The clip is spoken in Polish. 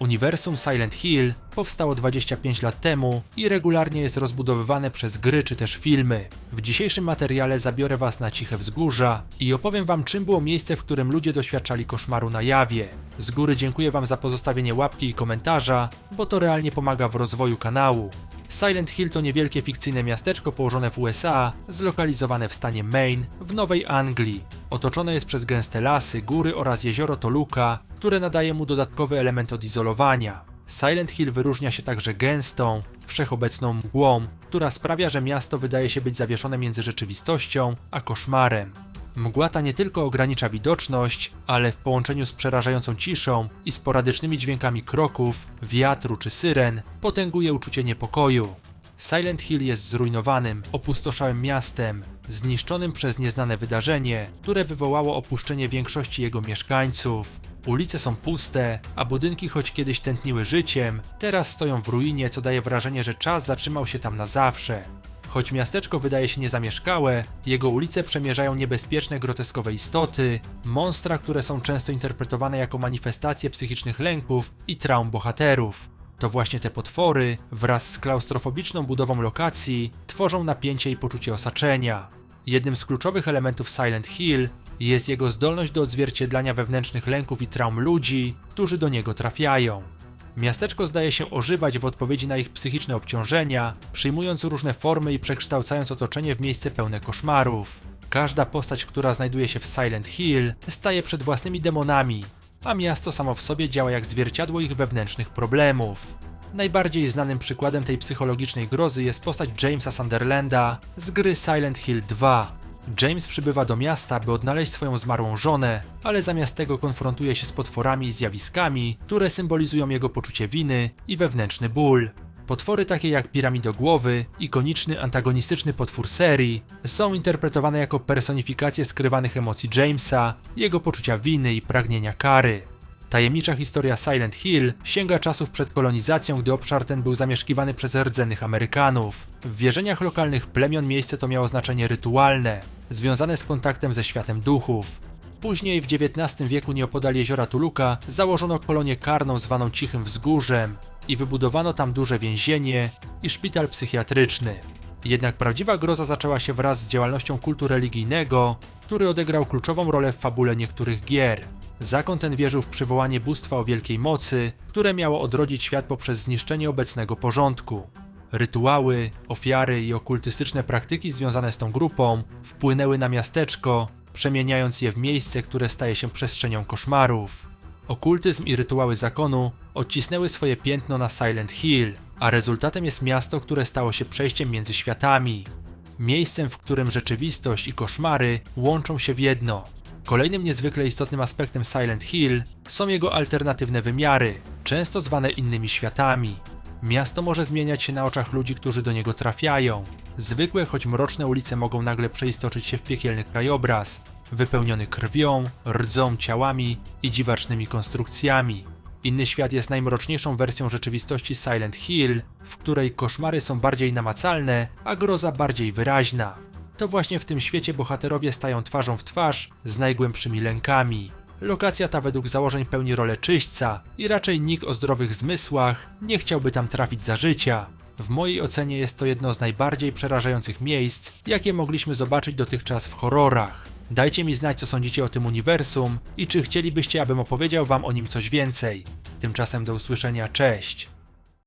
Uniwersum Silent Hill powstało 25 lat temu i regularnie jest rozbudowywane przez gry czy też filmy. W dzisiejszym materiale zabiorę Was na ciche wzgórza i opowiem Wam czym było miejsce, w którym ludzie doświadczali koszmaru na jawie. Z góry dziękuję Wam za pozostawienie łapki i komentarza, bo to realnie pomaga w rozwoju kanału. Silent Hill to niewielkie fikcyjne miasteczko położone w USA, zlokalizowane w stanie Maine, w Nowej Anglii. Otoczone jest przez gęste lasy, góry oraz jezioro Toluca, które nadaje mu dodatkowy element odizolowania. Silent Hill wyróżnia się także gęstą, wszechobecną mgłą, która sprawia, że miasto wydaje się być zawieszone między rzeczywistością a koszmarem. Mgła ta nie tylko ogranicza widoczność, ale w połączeniu z przerażającą ciszą i sporadycznymi dźwiękami kroków, wiatru czy syren potęguje uczucie niepokoju. Silent Hill jest zrujnowanym, opustoszałym miastem, zniszczonym przez nieznane wydarzenie, które wywołało opuszczenie większości jego mieszkańców. Ulice są puste, a budynki, choć kiedyś tętniły życiem, teraz stoją w ruinie, co daje wrażenie, że czas zatrzymał się tam na zawsze. Choć miasteczko wydaje się niezamieszkałe, jego ulice przemierzają niebezpieczne groteskowe istoty, monstra, które są często interpretowane jako manifestacje psychicznych lęków i traum bohaterów. To właśnie te potwory, wraz z klaustrofobiczną budową lokacji, tworzą napięcie i poczucie osaczenia. Jednym z kluczowych elementów Silent Hill jest jego zdolność do odzwierciedlania wewnętrznych lęków i traum ludzi, którzy do niego trafiają. Miasteczko zdaje się ożywać w odpowiedzi na ich psychiczne obciążenia, przyjmując różne formy i przekształcając otoczenie w miejsce pełne koszmarów. Każda postać, która znajduje się w Silent Hill, staje przed własnymi demonami, a miasto samo w sobie działa jak zwierciadło ich wewnętrznych problemów. Najbardziej znanym przykładem tej psychologicznej grozy jest postać Jamesa Sunderlanda z gry Silent Hill 2. James przybywa do miasta, by odnaleźć swoją zmarłą żonę, ale zamiast tego konfrontuje się z potworami i zjawiskami, które symbolizują jego poczucie winy i wewnętrzny ból. Potwory takie jak piramidogłowy, ikoniczny antagonistyczny potwór serii, są interpretowane jako personifikacje skrywanych emocji Jamesa, jego poczucia winy i pragnienia kary. Tajemnicza historia Silent Hill sięga czasów przed kolonizacją, gdy obszar ten był zamieszkiwany przez rdzennych Amerykanów. W wierzeniach lokalnych plemion miejsce to miało znaczenie rytualne, związane z kontaktem ze światem duchów. Później w XIX wieku nieopodal jeziora Tuluka założono kolonię karną zwaną Cichym Wzgórzem i wybudowano tam duże więzienie i szpital psychiatryczny. Jednak prawdziwa groza zaczęła się wraz z działalnością kultu religijnego, który odegrał kluczową rolę w fabule niektórych gier. Zakon ten wierzył w przywołanie bóstwa o wielkiej mocy, które miało odrodzić świat poprzez zniszczenie obecnego porządku. Rytuały, ofiary i okultystyczne praktyki związane z tą grupą wpłynęły na miasteczko, przemieniając je w miejsce, które staje się przestrzenią koszmarów. Okultyzm i rytuały zakonu odcisnęły swoje piętno na Silent Hill, a rezultatem jest miasto, które stało się przejściem między światami. Miejscem, w którym rzeczywistość i koszmary łączą się w jedno. Kolejnym niezwykle istotnym aspektem Silent Hill są jego alternatywne wymiary, często zwane innymi światami. Miasto może zmieniać się na oczach ludzi, którzy do niego trafiają. Zwykłe, choć mroczne ulice mogą nagle przeistoczyć się w piekielny krajobraz, wypełniony krwią, rdzą ciałami i dziwacznymi konstrukcjami. Inny świat jest najmroczniejszą wersją rzeczywistości Silent Hill, w której koszmary są bardziej namacalne, a groza bardziej wyraźna. To właśnie w tym świecie bohaterowie stają twarzą w twarz z najgłębszymi lękami. Lokacja ta według założeń pełni rolę czyśćca i raczej nikt o zdrowych zmysłach nie chciałby tam trafić za życia. W mojej ocenie jest to jedno z najbardziej przerażających miejsc, jakie mogliśmy zobaczyć dotychczas w horrorach. Dajcie mi znać, co sądzicie o tym uniwersum i czy chcielibyście, abym opowiedział wam o nim coś więcej. Tymczasem do usłyszenia, cześć!